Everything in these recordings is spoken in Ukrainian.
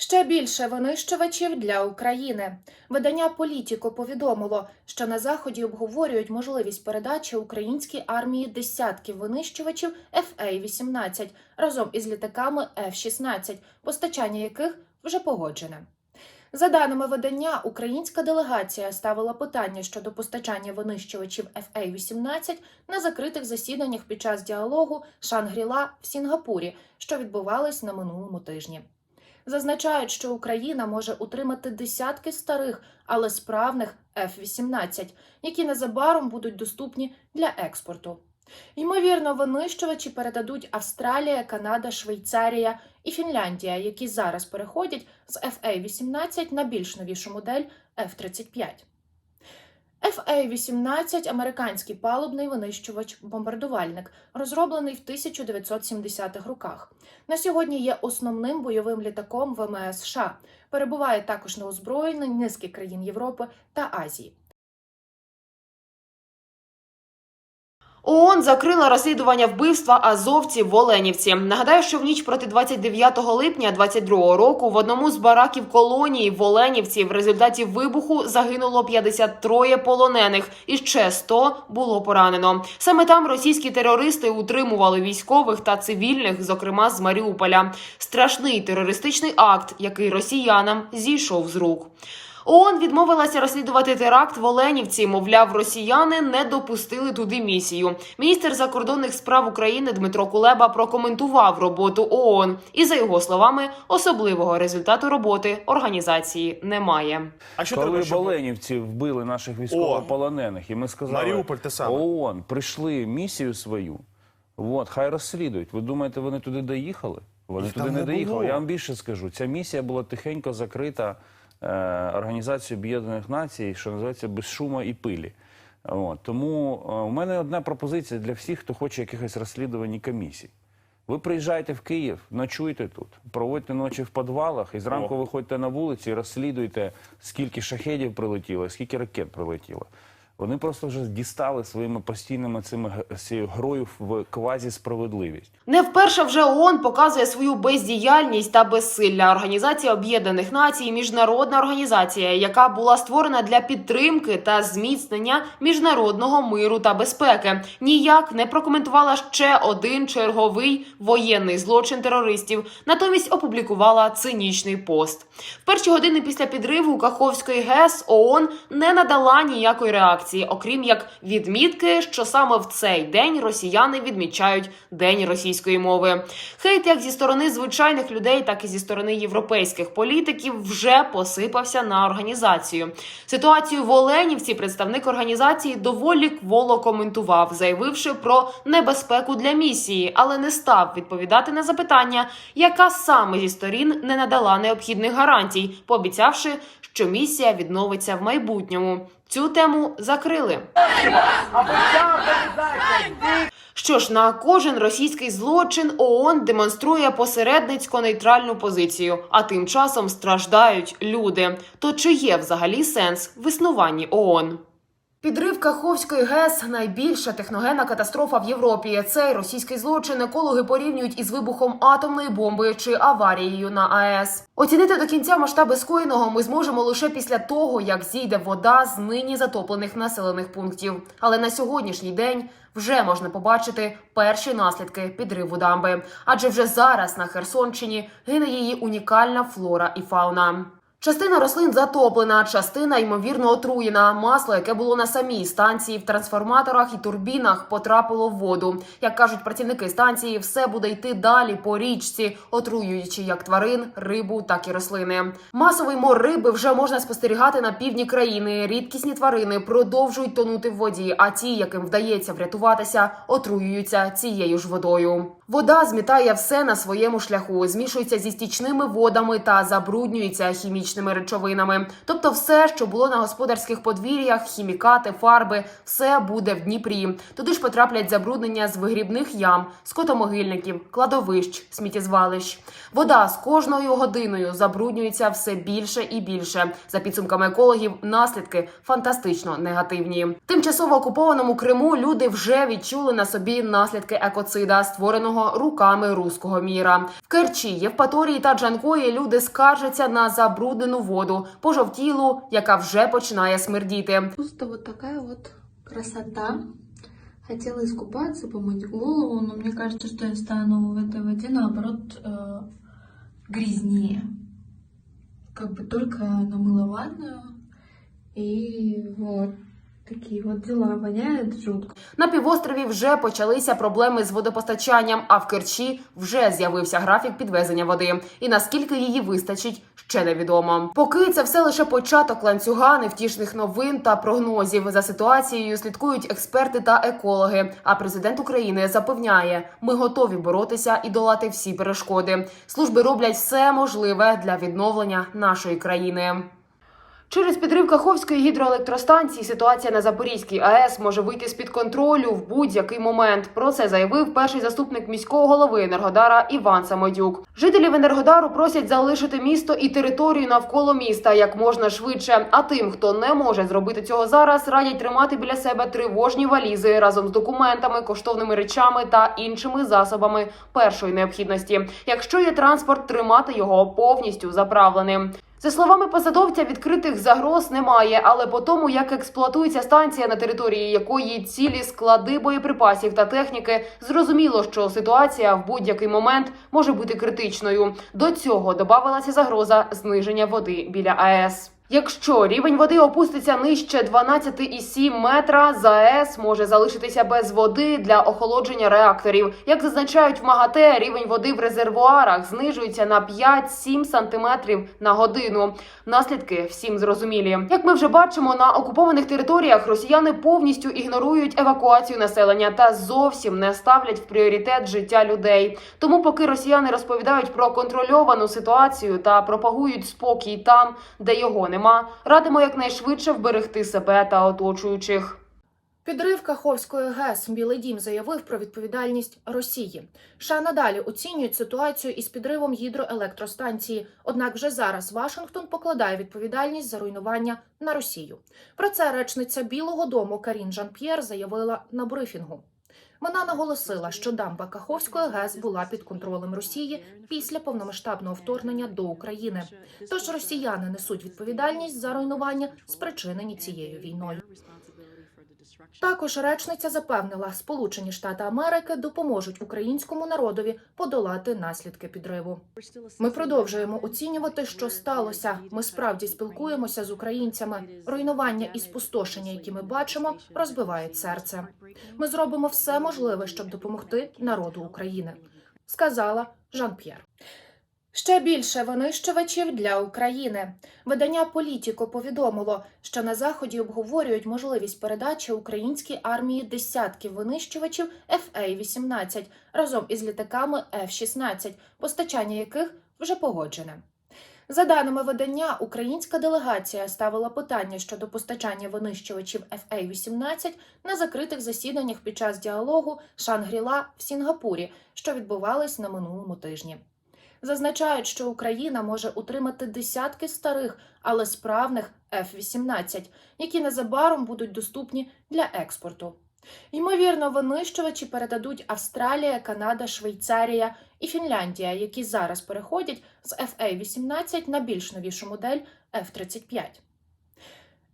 Ще більше винищувачів для України. Видання Політіко повідомило, що на заході обговорюють можливість передачі українській армії десятків винищувачів FA-18 разом із літаками F-16, постачання яких вже погоджене. За даними видання, українська делегація ставила питання щодо постачання винищувачів FA-18 на закритих засіданнях під час діалогу Шангріла в Сінгапурі, що відбувались на минулому тижні. Зазначають, що Україна може утримати десятки старих, але справних F-18, які незабаром будуть доступні для експорту. Ймовірно, винищувачі передадуть Австралія, Канада, Швейцарія і Фінляндія, які зараз переходять з FA-18 на більш новішу модель F-35. FA-18 – американський палубний винищувач-бомбардувальник, розроблений в 1970-х роках. На сьогодні є основним бойовим літаком ВМС США. Перебуває також на озброєнні низки країн Європи та Азії. ООН закрила розслідування вбивства азовців в Оленівці. Нагадаю, що в ніч проти 29 липня 22 року в одному з бараків колонії в Оленівці в результаті вибуху загинуло 53 полонених і ще 100 було поранено. Саме там російські терористи утримували військових та цивільних, зокрема з Маріуполя. Страшний терористичний акт, який росіянам зійшов з рук. ООН відмовилася розслідувати теракт в Оленівці. Мовляв, росіяни не допустили туди місію. Міністр закордонних справ України Дмитро Кулеба прокоментував роботу ООН. І за його словами, особливого результату роботи організації немає. А що Коли треба, щоб... боленівці вбили наших військовополонених, і ми сказали, Маріуполь те саме. ООН прийшли місію свою, от, хай розслідують. Ви думаєте, вони туди доїхали? Вони Їх туди не не доїхали. було. Я вам більше скажу. Ця місія була тихенько закрита е, Організацією Об'єднаних Націй, що називається без шума і пилі. От, тому е, у мене одна пропозиція для всіх, хто хоче якихось розслідувань і комісій. Ви приїжджаєте в Київ, ночуйте тут, проводьте ночі в підвалах і зранку виходьте на вулиці і розслідуйте, скільки шахедів прилетіло, скільки ракет прилетіло. Вони просто вже дістали своїми постійними цими цією грою в квазі-справедливість. Не вперше вже ООН показує свою бездіяльність та безсилля. Організація Об'єднаних Націй, міжнародна організація, яка була створена для підтримки та зміцнення міжнародного миру та безпеки, ніяк не прокоментувала ще один черговий воєнний злочин терористів. Натомість опублікувала цинічний пост. В перші години після підриву Каховської ГЕС ООН не надала ніякої реакції, окрім як відмітки, що саме в цей день росіяни відмічають День російської мови. Хейт як зі сторони звичайних людей, так і зі сторони європейських політиків вже посипався на організацію. Ситуацію в Оленівці представник організації доволі кволо коментував, заявивши про небезпеку для місії, але не став відповідати на запитання, яка саме зі сторін не надала необхідних гарантій, пообіцявши, що місія відновиться в майбутньому. Цю тему закрили. Що ж, на кожен російський злочин ООН демонструє посередницько-нейтральну позицію, а тим часом страждають люди. То чи є взагалі сенс в існуванні ООН? Підрив Каховської ГЕС найбільша техногенна катастрофа в Європі. Цей російський злочин екологи порівнюють із вибухом атомної бомби чи аварією на АЕС. Оцінити до кінця масштаби скоєного ми зможемо лише після того, як зійде вода з нині затоплених населених пунктів. Але на сьогоднішній день вже можна побачити перші наслідки підриву дамби, адже вже зараз на Херсонщині гине її унікальна флора і фауна. Частина рослин затоплена, частина ймовірно отруєна. Масло, яке було на самій станції в трансформаторах і турбінах, потрапило в воду. Як кажуть працівники станції, все буде йти далі по річці, отруюючи як тварин, рибу, так і рослини. Масовий мор риби вже можна спостерігати на півдні країни. Рідкісні тварини продовжують тонути в воді, а ті, яким вдається врятуватися, отруюються цією ж водою. Вода змітає все на своєму шляху, змішується зі стічними водами та забруднюється хімічними речовинами. Тобто, все, що було на господарських подвір'ях, хімікати, фарби, все буде в Дніпрі. Туди ж потраплять забруднення з вигрібних ям, скотомогильників, кладовищ, сміттєзвалищ. Вода з кожною годиною забруднюється все більше і більше. За підсумками екологів, наслідки фантастично негативні. Тимчасово окупованому Криму люди вже відчули на собі наслідки екоцида, створеного зробленого руками руського міра. В Керчі, Євпаторії та Джанкої люди скаржаться на забруднену воду, пожовтілу, яка вже починає смердіти. Просто вот такая вот красота. Хотела искупаться, помыть голову, но мне кажется, что я стану в этой воде, наоборот, э, грязнее. Как бы только намыла ванную, и вот такие вот дела. Воняет жутко. На півострові вже почалися проблеми з водопостачанням, а в Керчі вже з'явився графік підвезення води. І наскільки її вистачить, ще невідомо. Поки це все лише початок ланцюга невтішних новин та прогнозів. За ситуацією слідкують експерти та екологи. А президент України запевняє, ми готові боротися і долати всі перешкоди. Служби роблять все можливе для відновлення нашої країни. Через підрив Каховської гідроелектростанції ситуація на Запорізькій АЕС може вийти з під контролю в будь-який момент. Про це заявив перший заступник міського голови Енергодара Іван Самодюк. Жителів Енергодару просять залишити місто і територію навколо міста як можна швидше. А тим, хто не може зробити цього зараз, радять тримати біля себе тривожні валізи разом з документами, коштовними речами та іншими засобами першої необхідності. Якщо є транспорт, тримати його повністю заправленим. За словами посадовця, відкритих загроз немає, але по тому, як експлуатується станція, на території якої цілі склади боєприпасів та техніки, зрозуміло, що ситуація в будь-який момент може бути критичною. До цього додавалася загроза зниження води біля АЕС. Якщо рівень води опуститься нижче 12,7 метра, ЗАЕС може залишитися без води для охолодження реакторів. Як зазначають в МАГАТЕ, рівень води в резервуарах знижується на 5-7 сантиметрів на годину. Наслідки всім зрозумілі. Як ми вже бачимо, на окупованих територіях росіяни повністю ігнорують евакуацію населення та зовсім не ставлять в пріоритет життя людей. Тому, поки росіяни розповідають про контрольовану ситуацію та пропагують спокій там, де його нема, радимо якнайшвидше вберегти себе та оточуючих. Підрив Каховської ГЕС Білий Дім заявив про відповідальність Росії. США надалі оцінюють ситуацію із підривом гідроелектростанції. Однак вже зараз Вашингтон покладає відповідальність за руйнування на Росію. Про це речниця Білого Дому Карін Жан-П'єр заявила на брифінгу. Вона наголосила, що дамба Каховської ГЕС була під контролем Росії після повномасштабного вторгнення до України. Тож росіяни несуть відповідальність за руйнування, спричинені цією війною. Також речниця запевнила, Сполучені Штати Америки допоможуть українському народові подолати наслідки підриву. Ми продовжуємо оцінювати, що сталося. Ми справді спілкуємося з українцями. Руйнування і спустошення, які ми бачимо, розбивають серце. Ми зробимо все можливе, щоб допомогти народу України, сказала Жан П'єр. Ще більше винищувачів для України. Видання Політіко повідомило, що на заході обговорюють можливість передачі українській армії десятків винищувачів FA-18 разом із літаками F-16, постачання яких вже погоджене. За даними видання, українська делегація ставила питання щодо постачання винищувачів FA-18 на закритих засіданнях під час діалогу Шангріла в Сінгапурі, що відбувались на минулому тижні. Зазначають, що Україна може утримати десятки старих, але справних F-18, які незабаром будуть доступні для експорту. Ймовірно, винищувачі передадуть Австралія, Канада, Швейцарія і Фінляндія, які зараз переходять з FA-18 на більш новішу модель F-35.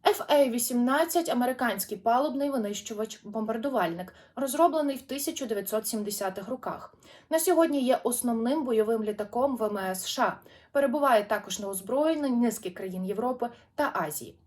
FA-18 – американський палубний винищувач-бомбардувальник, розроблений в 1970-х роках. На сьогодні є основним бойовим літаком ВМС США. Перебуває також на озброєнні низки країн Європи та Азії.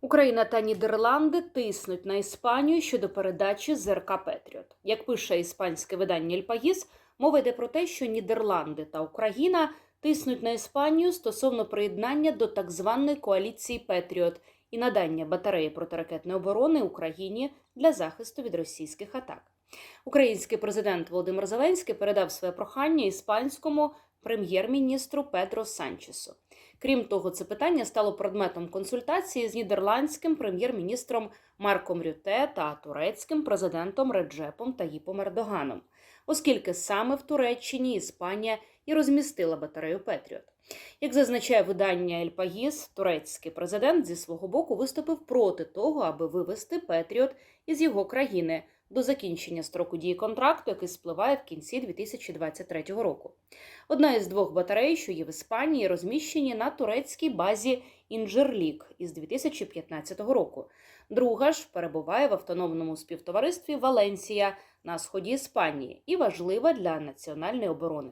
Україна та Нідерланди тиснуть на Іспанію щодо передачі ЗРК Петріот. Як пише іспанське видання «Ельпагіс», мова йде про те, що Нідерланди та Україна тиснуть на Іспанію стосовно приєднання до так званої коаліції Петріот і надання батареї протиракетної оборони Україні для захисту від російських атак. Український президент Володимир Зеленський передав своє прохання іспанському прем'єр-міністру Педро Санчесу. Крім того, це питання стало предметом консультації з нідерландським прем'єр-міністром Марком Рюте та турецьким президентом Реджепом Таїпом Ердоганом, оскільки саме в Туреччині Іспанія і розмістила батарею Петріот. Як зазначає видання Ельпагіс, турецький президент зі свого боку виступив проти того, аби вивести Петріот із його країни до закінчення строку дії контракту, який спливає в кінці 2023 року. Одна із двох батарей, що є в Іспанії, розміщені на турецькій базі Інджерлік із 2015 року. Друга ж перебуває в автономному співтоваристві Валенсія на сході Іспанії і важлива для національної оборони.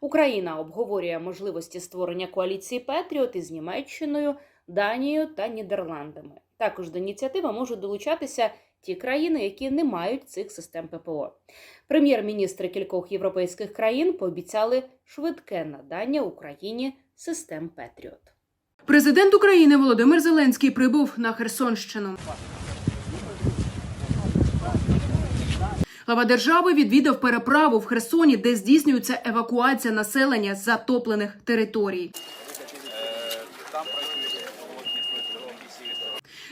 Україна обговорює можливості створення коаліції Петріот із Німеччиною, Данією та Нідерландами. Також до ініціативи можуть долучатися ті країни, які не мають цих систем ППО. Прем'єр-міністри кількох європейських країн пообіцяли швидке надання Україні систем Петріот. Президент України Володимир Зеленський прибув на Херсонщину. Глава держави відвідав переправу в Херсоні, де здійснюється евакуація населення з затоплених територій.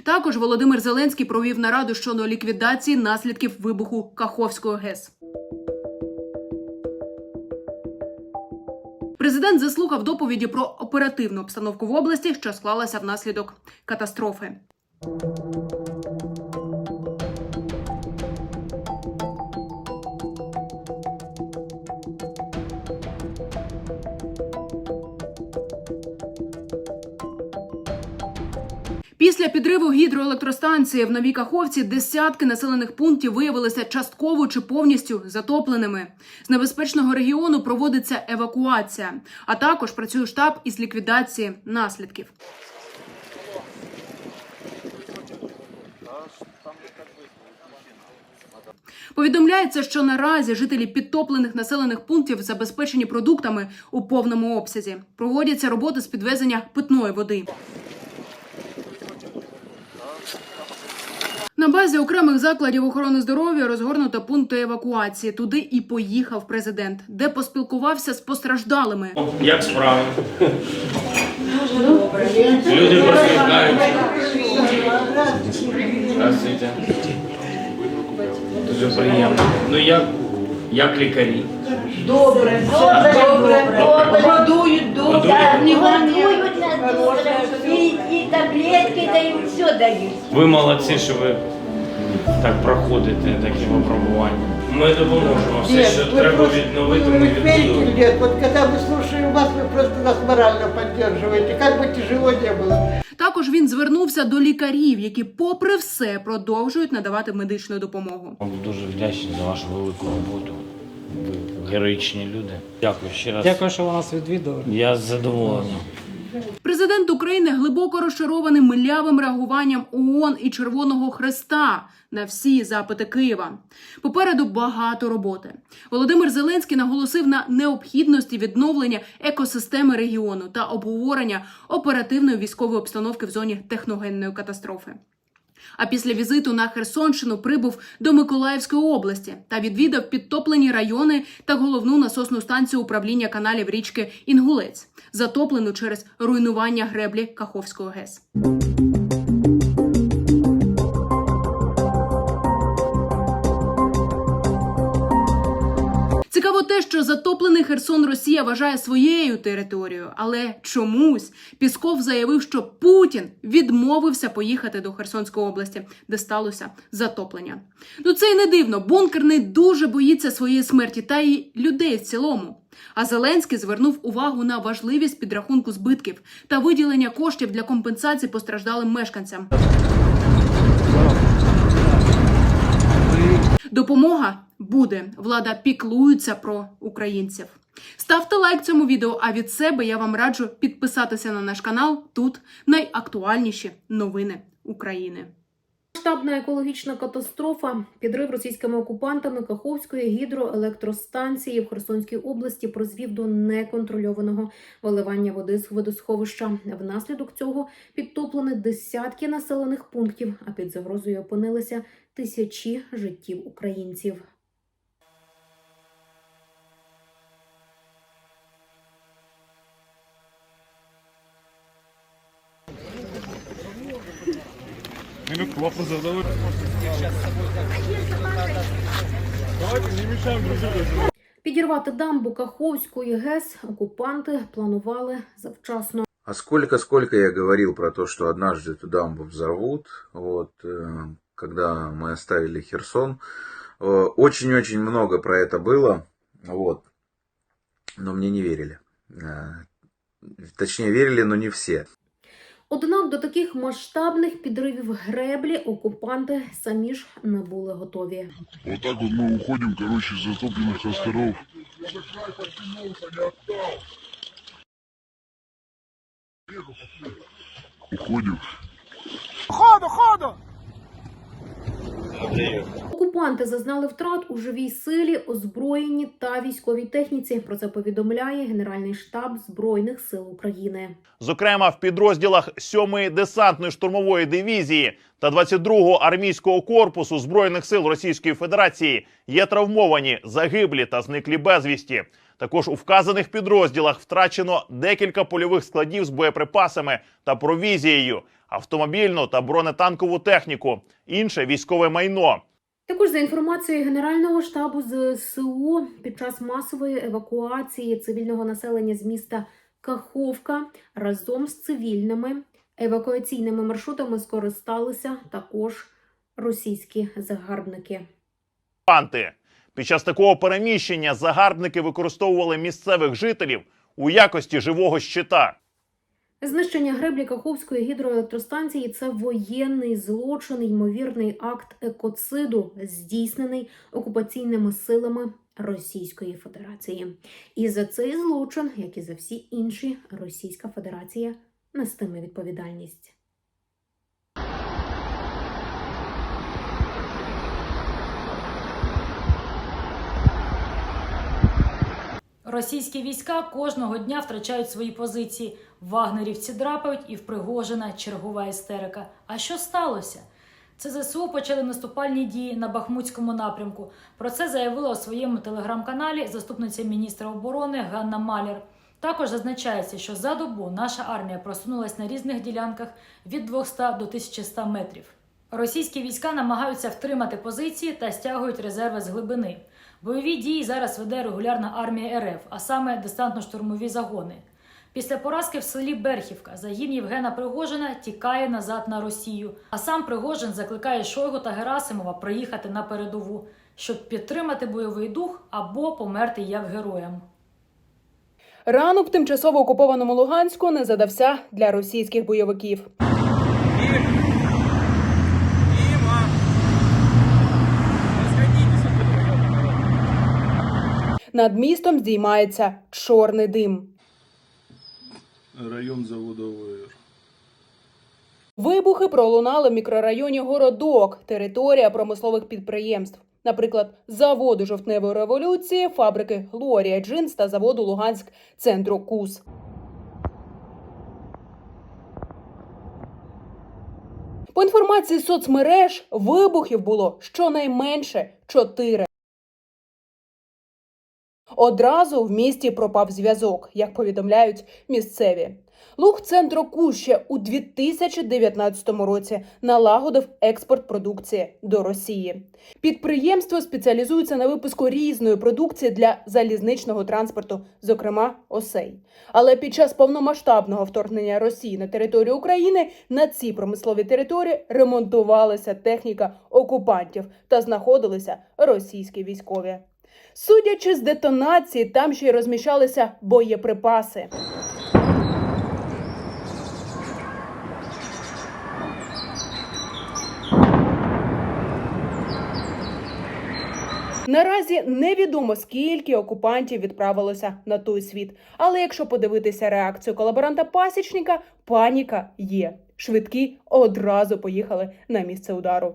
Також Володимир Зеленський провів нараду щодо ліквідації наслідків вибуху Каховської ГЕС. Президент заслухав доповіді про оперативну обстановку в області, що склалася внаслідок катастрофи. Після підриву гідроелектростанції в Новій Каховці десятки населених пунктів виявилися частково чи повністю затопленими. З небезпечного регіону проводиться евакуація, а також працює штаб із ліквідації наслідків. Повідомляється, що наразі жителі підтоплених населених пунктів забезпечені продуктами у повному обсязі. Проводяться роботи з підвезення питної води. На базі окремих закладів охорони здоров'я розгорнуто пункти евакуації. Туди і поїхав президент, де поспілкувався з постраждалими. Як справи? Люди. Здравствуйте. Дуже приємно. Ну як, як лікарі? Добре, добре, добре, добре. Годують добре. Годують? Не годують нас добре. І, і таблетки дають, все дають. Ви молодці, що ви так проходите такі випробування. Ми допоможемо. Все, що вы треба просто- відновити, вы, ми вы верите відбудуємо. или нет? Вот когда мы слушаем вас, вы просто нас морально поддерживаете. Как бы тяжело не было. Також він звернувся до лікарів, які, попри все, продовжують надавати медичну допомогу. Ми Дуже вдячні за вашу велику роботу. Ви героїчні люди. Дякую ще раз. Дякую, що ви нас відвідали. Я задоволений. Президент України глибоко розчарований милявим реагуванням ООН і Червоного Хреста на всі запити Києва. Попереду багато роботи. Володимир Зеленський наголосив на необхідності відновлення екосистеми регіону та обговорення оперативної військової обстановки в зоні техногенної катастрофи. А після візиту на Херсонщину прибув до Миколаївської області та відвідав підтоплені райони та головну насосну станцію управління каналів річки Інгулець, затоплену через руйнування греблі Каховського ГЕС. Що затоплений Херсон Росія вважає своєю територією, але чомусь Пісков заявив, що Путін відмовився поїхати до Херсонської області, де сталося затоплення. Ну це й не дивно. Бункерний дуже боїться своєї смерті та й людей в цілому. А Зеленський звернув увагу на важливість підрахунку збитків та виділення коштів для компенсації постраждалим мешканцям. Допомога буде. Влада піклується про українців. Ставте лайк цьому відео. А від себе я вам раджу підписатися на наш канал. Тут найактуальніші новини України. Масштабна екологічна катастрофа, підрив російськими окупантами Каховської гідроелектростанції в Херсонській області призвів до неконтрольованого виливання води з водосховища. Внаслідок цього підтоплені десятки населених пунктів, а під загрозою опинилися тисячі життів українців. Підірвати дамбу Каховської ГЕС окупанти планували завчасно. А сколько, сколько я говорил про то, что однажды эту дамбу взорвут. Вот, э, когда мы оставили Херсон, Э, Очень-очень много про это было, вот. Но мне не верили. Э, Точнее, верили, но не все. Однак до таких масштабних підривів греблі окупанти самі ж не були готові. Отак от ми вот коротше, з затоплених островів. затопленных Ходу, Уходим. Окупанти зазнали втрат у живій силі, озброєнні та військовій техніці. Про це повідомляє Генеральний штаб Збройних сил України. Зокрема, в підрозділах 7-ї десантної штурмової дивізії та 22-го армійського корпусу збройних сил Російської Федерації є травмовані, загиблі та зниклі безвісті. Також у вказаних підрозділах втрачено декілька польових складів з боєприпасами та провізією, автомобільну та бронетанкову техніку, інше військове майно. Також за інформацією Генерального штабу ЗСУ, під час масової евакуації цивільного населення з міста Каховка разом з цивільними евакуаційними маршрутами скористалися також російські загарбники. окупанти. Під час такого переміщення загарбники використовували місцевих жителів у якості живого щита. Знищення греблі Каховської гідроелектростанції це воєнний злочин, ймовірний акт екоциду, здійснений окупаційними силами Російської Федерації. І за цей злочин, як і за всі інші, Російська Федерація нестиме відповідальність. Російські війська кожного дня втрачають свої позиції. Вагнерівці драпають і в Пригожина чергова істерика. А що сталося? Це ЗСУ почали наступальні дії на Бахмутському напрямку. Про це заявила у своєму телеграм-каналі заступниця міністра оборони Ганна Малєр. Також зазначається, що за добу наша армія просунулась на різних ділянках від 200 до 1100 метрів. Російські війська намагаються втримати позиції та стягують резерви з глибини. Бойові дії зараз веде регулярна армія РФ, а саме десантно-штурмові загони. Після поразки в селі Берхівка загін Євгена Пригожина тікає назад на Росію. А сам Пригожин закликає Шойгу та Герасимова приїхати на передову, щоб підтримати бойовий дух або померти як героям. Ранок в тимчасово окупованому Луганську не задався для російських бойовиків. Над містом здіймається чорний дим. Район заводовый. Вибухи пролунали в мікрорайоні Городок, територія промислових підприємств. Наприклад, заводу жовтневої революції, фабрики Глорія Джинс та заводу Луганськ центру КУЗ. По інформації соцмереж, вибухів було щонайменше чотири. Одразу в місті пропав зв'язок, як повідомляють місцеві. Луг центру ще у 2019 році налагодив експорт продукції до Росії. Підприємство спеціалізується на випуску різної продукції для залізничного транспорту, зокрема осей. Але під час повномасштабного вторгнення Росії на територію України на цій промисловій території ремонтувалася техніка окупантів та знаходилися російські військові. Судячи з детонації, там ще й розміщалися боєприпаси. Наразі невідомо скільки окупантів відправилося на той світ. Але якщо подивитися реакцію колаборанта пасічника, паніка є. Швидкі одразу поїхали на місце удару.